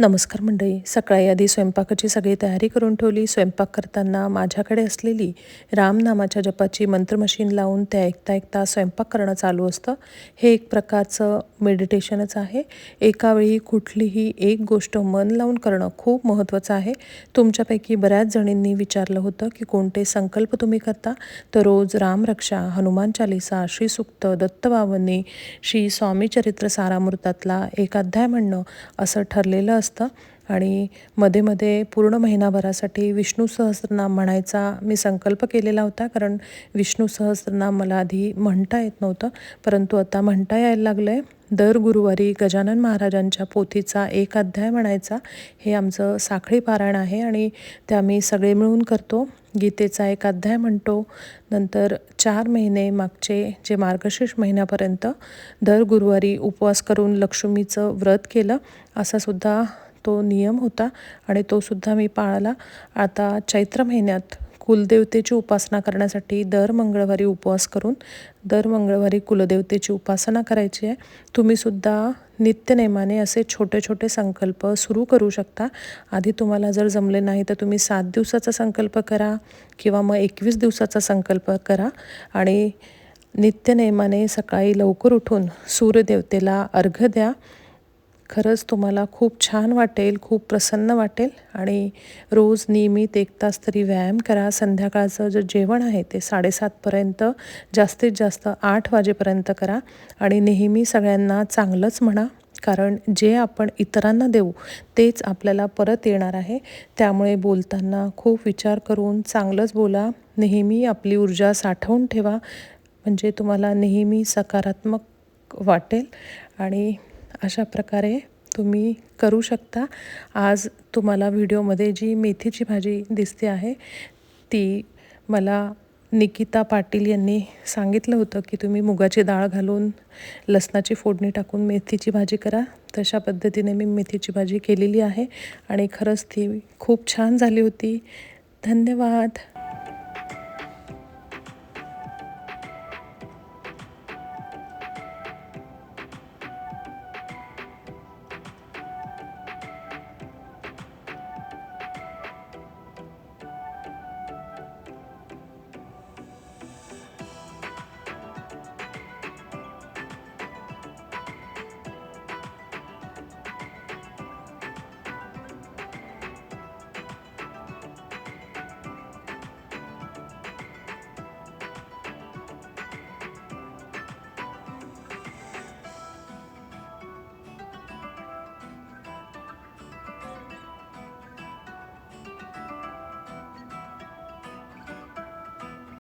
नमस्कार मंडळी. सकाळी आधी स्वयंपाकाची सगळी तयारी करून ठेवली. स्वयंपाक करताना माझ्याकडे असलेली रामनामाच्या जपाची मंत्रमशीन लावून ते ऐकता ऐकता स्वयंपाक करणं चालू असतं. हे एक प्रकारचं मेडिटेशनच आहे. एकावेळी कुठलीही एक गोष्ट मन लावून करणं खूप महत्त्वाचं आहे. तुमच्यापैकी बऱ्याच जणींनी विचारलं होतं की कोणते संकल्प तुम्ही करता? तर रोज रामरक्षा हनुमान चालिसा श्रीसुक्त दत्तबाबांनी श्री स्वामी चरित्र सारामृतातला एक अध्याय म्हणणं असं ठरलेलं असतं. असतं. आणि मध्ये मध्ये पूर्ण महिनाभरासाठी विष्णू सहस्रनाम म्हणायचा मी संकल्प केलेला होता कारण विष्णू सहस्रनाम मला आधी म्हणता येत नव्हतं. परंतु आता म्हणता यायला लागलं आहे दर गुरुवारी गजानन महाराजांच्या पोथीचा एक अध्याय म्हणायचा. हे आमचं साखळी पारायण आहे आणि ते आम्ही सगळे मिळून करतो. गीतेचा एक अध्याय म्हणतो. नंतर चार महिने मागचे जे मार्गशीर्ष महिन्यापर्यंत दर गुरुवारी उपवास करून लक्ष्मीचं व्रत केलं. असा सुद्धा तो नियम होता आणि तोसुद्धा मी पाळला. आता चैत्र महिन्यात कुलदेवतेची उपासना करण्यासाठी दर मंगळवारी उपवास करून दर मंगळवारी कुलदेवतेची उपासना करायची आहे. तुम्हीसुद्धा नित्यनेमाने असे छोटे छोटे संकल्प सुरू करू शकता. आधी तुम्हाला जर जमले नाही तर तुम्ही सात दिवसाचा संकल्प करा किंवा मग एकवीस दिवसाचा संकल्प करा आणि नित्यनेमाने सकाळी लवकर उठून सूर्यदेवतेला अर्घ्य द्या. खरंच तुम्हाला खूप छान वाटेल खूप प्रसन्न वाटेल आणि रोज नियमित एक तास तरी व्यायाम करा. संध्याकाळचं जे जेवण आहे ते साडेसातपर्यंत जास्तीत जास्त आठ वाजेपर्यंत करा आणि नेहमी सगळ्यांना चांगलंच म्हणा. कारण जे आपण इतरांना देऊ तेच आपल्याला परत येणार आहे. त्यामुळे बोलताना खूप विचार करून चांगलंच बोला. नेहमी आपली ऊर्जा साठवून ठेवा. म्हणजे तुम्हाला नेहमी सकारात्मक वाटेल आणि अशा प्रकारे तुम्ही करू शकता. आज तुम्हाला व्हिडिओमध्ये जी मेथीची भाजी दिसते आहे ती मला निकिता पाटील यांनी सांगितलं होतं की तुम्ही मुगाची डाळ घालून लसणाची फोडणी टाकून मेथीची भाजी करा. तशा पद्धतीने मी मेथीची भाजी केलेली आहे आणि खरंच ती खूप छान झाली होती. धन्यवाद.